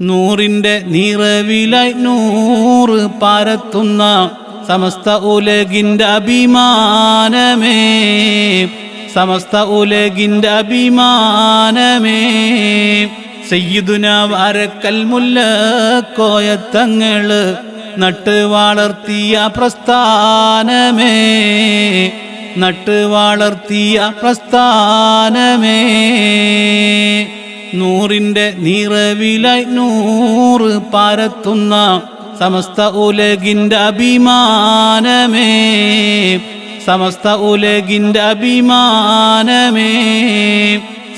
നൂറിന്റെ നിറവിലായി നൂറ് പരത്തുന്ന സമസ്ത ഉലകിന്റെ അഭിമാനമേ. സമസ്ത ഉലകിന്റെ അഭിമാനമേ. സയ്യിദുന മുല്ല മുല്ലക്കോയത്തങ്ങൾ നട്ട് വളർത്തിയ പ്രസ്ഥാനമേ. നട്ട് വളർത്തിയ പ്രസ്ഥാനമേ. നൂറിന്റെ നിറവിലായി നൂറ് പാരത്തുന്ന സമസ്ത ഉലകിന്റെ അഭിമാനമേ. സമസ്ത ഉലകിന്റെ അഭിമാനമേ.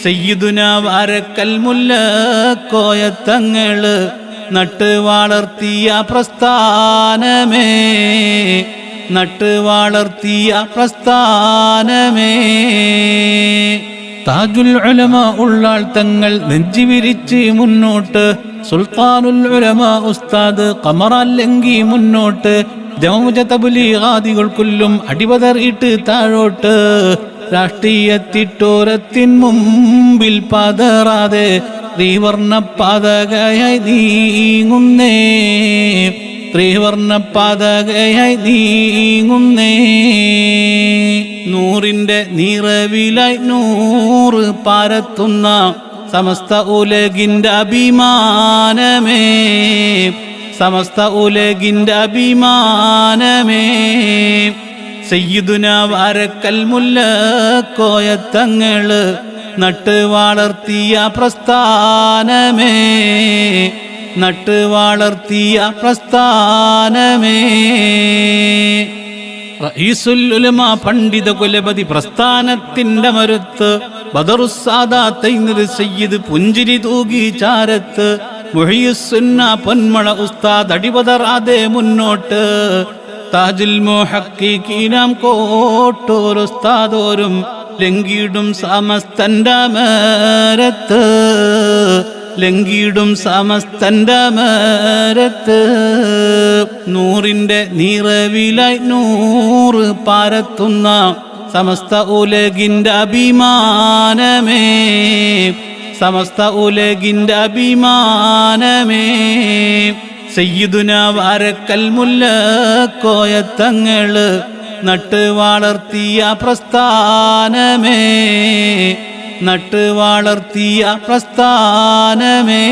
സയ്യിദുന വാരക്കൽ മുല്ലക്കോയത്തങ്ങൾ നട്ട് വളർത്തിയ പ്രസ്ഥാനമേ. നട്ട് വളർത്തിയ പ്രസ്ഥാനമേ. താജുൽ ഉലമ ഉള്ളാൾ തങ്ങൾ നെഞ്ചി വിരിച്ച് മുന്നോട്ട്. സുൽത്താനുൽ ഉലമ ഉസ്താദ് കമറല്ലെങ്കി മുന്നോട്ട്. ജമമുജ തബുലീഗാദികൾക്കുല്ലും അടിപതറിയിട്ട് താഴോട്ട്. രാഷ്ട്രീയത്തിട്ടോരത്തിൻ മുമ്പിൽ പതറാതെ. ത്രിവർണ പാതകയായി നീങ്ങുന്നേ. ത്രിവർണ പതകയായി നീങ്ങുന്നേ. നൂറിന്റെ നിറവിലായി നൂറ് പരത്തുന്ന സമസ്ത ഉലകിന്റെ അഭിമാനമേ. സമസ്ത ഉലകിന്റെ അഭിമാനമേ. സയ്യിദുന മുല്ല കോയത്തങ്ങൾ നട്ട് വളർത്തിയ പ്രസ്ഥാനമേ. നട്ട് വളർത്തിയ പ്രസ്ഥാനമേ. റഈസുൽ ഉലമ പണ്ഡിത കുലപതി പ്രസ്ഥാനത്തിന്റെ മരുത്ത് ബദറുസാദാത്തൈനത് സയ്യിദ് പുഞ്ചിരി തൂകി ചാരത്ത് മുഹിയുസുന്ന പൊന്മള ഉസ്താദ് അടിപതറാതെ മുന്നോട്ട്. താജുൽ മോഹക്കീനാം കോട്ടോർ ഉസ്താദോരും ലംഘിടും സമസ്തന്റെ മേരത്ത് ലംഘിടും സമസ്തന്റെ മേരത്ത് നൂറിന്റെ നിറവിലായി നൂറ് പാരത്തുന്ന സമസ്ത ഉലകിന്റെ അഭിമാനമേ. സമസ്ത ഉലകിന്റെ അഭിമാനമേ. സയ്യിദുന വാരക്കൽ മുല്ലക്കോയത്തങ്ങൾ നട്ട് വളർത്തിയ പ്രസ്ഥാനമേ. നട്ട് വളർത്തിയ പ്രസ്ഥാനമേ.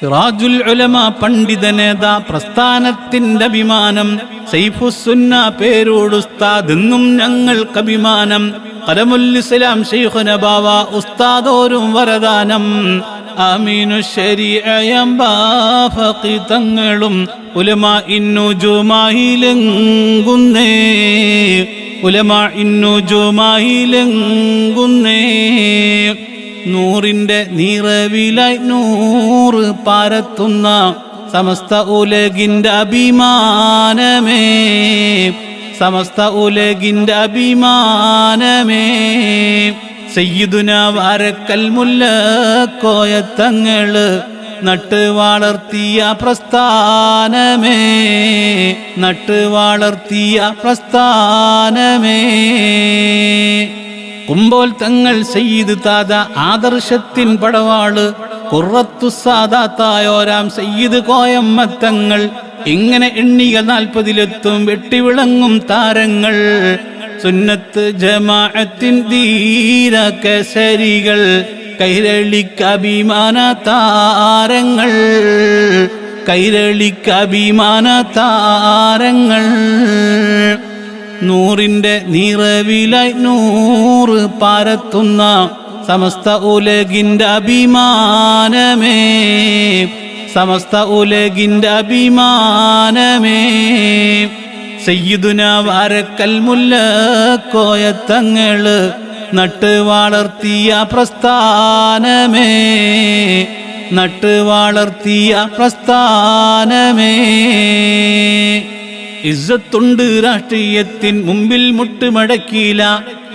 സിറാജുൽ ഉലമ പണ്ഡിത നേതാ പ്രസ്ഥാനത്തിന്റെ അഭിമാനം സൈഫുസുന്ന പേരോടുസ്താദെന്നും ഞങ്ങൾക്ക് അഭിമാനം കലമുൽ ഇസ്ലാം ശൈഖുന ബാവ ഉസ്താദോരും വരദാനം. ആമീനു ശരീഅയം തങ്ങളും ഉലമ ഇന്നു ജുമായിലെങ്കുന്നേ ഉലമ ഇന്നു ജുമായിലെങ്കുന്നേ നൂറിന്റെ നിറവിലായി നൂറ് പാരത്തുന്ന സമസ്ത ഉലകിന്റെ അഭിമാനമേ. സമസ്ത ഉലകിന്റെ അഭിമാനമേ. സയ്യിദുന മുല്ല മുല്ലക്കോയത്തങ്ങൾ നട്ട് വളർത്തിയ പ്രസ്ഥാനമേ നട്ട് വളർത്തിയ പ്രസ്ഥാനമേ. കുമ്പോൽ തങ്ങൾ സയ്യിദ് താത ആദർശത്തിൻ പടവാൾ കുറത്തു സാദാത്തായോരാം സയ്യിദ് കോയമ്മത്തങ്ങൾ ഇങ്ങനെ എണ്ണിക നാൽപ്പതിലെത്തും വെട്ടിവിളങ്ങും താരങ്ങൾ. സുന്നത്ത് ജമാഅത്തിൻ ധീര കസരികൾ കൈരളിക്കഭിമാന താരങ്ങൾ കൈരളിക്കഭിമാന താരങ്ങൾ നൂറിന്റെ നിറവിലായി നൂറ് പാരത്തുന്ന സമസ്ത ഉലകിന്റെ അഭിമാനമേ സമസ്ത ഉലകിന്റെ അഭിമാനമേ. സയ്യിദുന വാരക്കൽ മുല്ലക്കോയത്തങ്ങൾ നട്ട് വളർത്തിയ പ്രസ്ഥാനമേ. നട്ട് വളർത്തിയ പ്രസ്ഥാനമേ. ഇസ്സത്തുണ്ട് രാഷ്ട്രീയത്തിൻ മുമ്പിൽ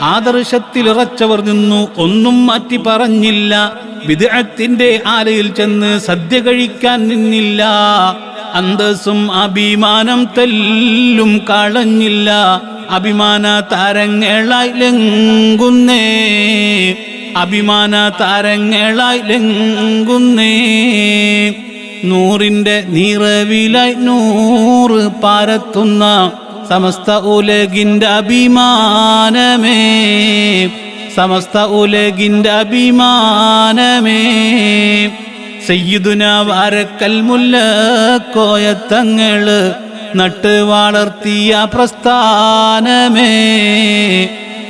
ആദർശത്തിൽ ഇറച്ചവർ നിന്നു ഒന്നും മാറ്റി പറഞ്ഞില്ല. വിദേഹത്തിന്റെ ആലയിൽ ചെന്ന് സദ്യ കഴിക്കാൻ നിന്നില്ല. അന്തസ്സും അഭിമാനം തെല്ലും കളഞ്ഞില്ല. അഭിമാന താരങ്ങളായി ലംഘുന്നേ അഭിമാന താരങ്ങളായി ലംഘുന്നേ നൂറിന്റെ നിറവിലായി നൂറ് പാരത്തുന്ന സമസ്ത ഉലകിന്റെ അഭിമാനമേ. സമസ്ത ഉലകിന്റെ അഭിമാനമേ. സയ്യിദുന വാരക്കൽ മുല്ല കോയത്തങ്ങൾ നട്ട് വളർത്തിയ പ്രസ്ഥാനമേ.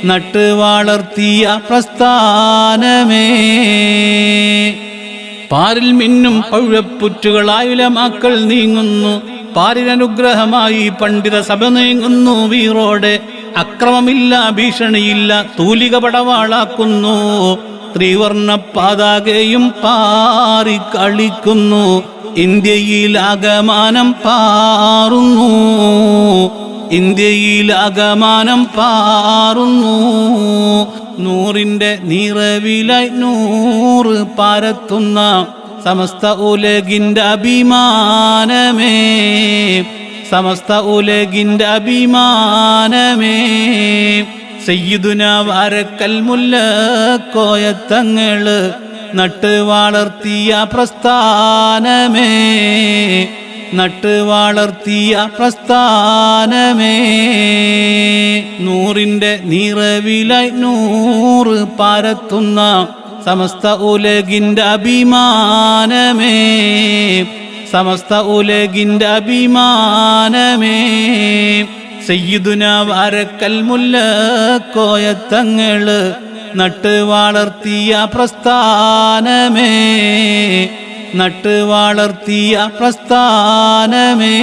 നട്ട് വളർത്തിയ പ്രസ്ഥാനമേ. പാരിൽ മിന്നും പഴുഴപ്പുറ്റുകളായുല മക്കൾ നീങ്ങുന്നു. പാരിനനുഗ്രഹമായി പണ്ഡിത സഭ നീങ്ങുന്നു വീറോടെ. അക്രമമില്ല ഭീഷണിയില്ല തൂലിക പടവാളാക്കുന്നു. ത്രിവർണ പാതാകയും പാറി കളിക്കുന്നു. ഇന്ത്യയിൽ അകമാനം പാറുന്നു. ഇന്ത്യയിൽ അകമാനം പാറുന്നു. നൂറിന്റെ നിറവിലായി നൂറ് പരത്തുന്ന സമസ്ത ഉലകിന്റെ അഭിമാനമേ. സമസ്ത ഉലകിന്റെ അഭിമാനമേ. സയ്യിദുന വാരക്കൽ മുല്ല കോയത്തങ്ങൾ നട്ട് വളർത്തിയ പ്രസ്ഥാനമേ. നട്ട് വളർത്തിയ പ്രസ്ഥാനമേ. നൂറിന്റെ നിറവിലായി നൂറ് പരത്തുന്ന സമസ്ത ഉലകിന്റെ അഭിമാനമേ. സമസ്ത ഉലകിന്റെ അഭിമാനമേ. സയ്യിദുന വാരക്കൽ മുല്ല കോയത്തങ്ങൾ നട്ട് വളർത്തിയ പ്രസ്ഥാനമേ. നട്ട് വളർത്തിയ പ്രസ്ഥാനമേ.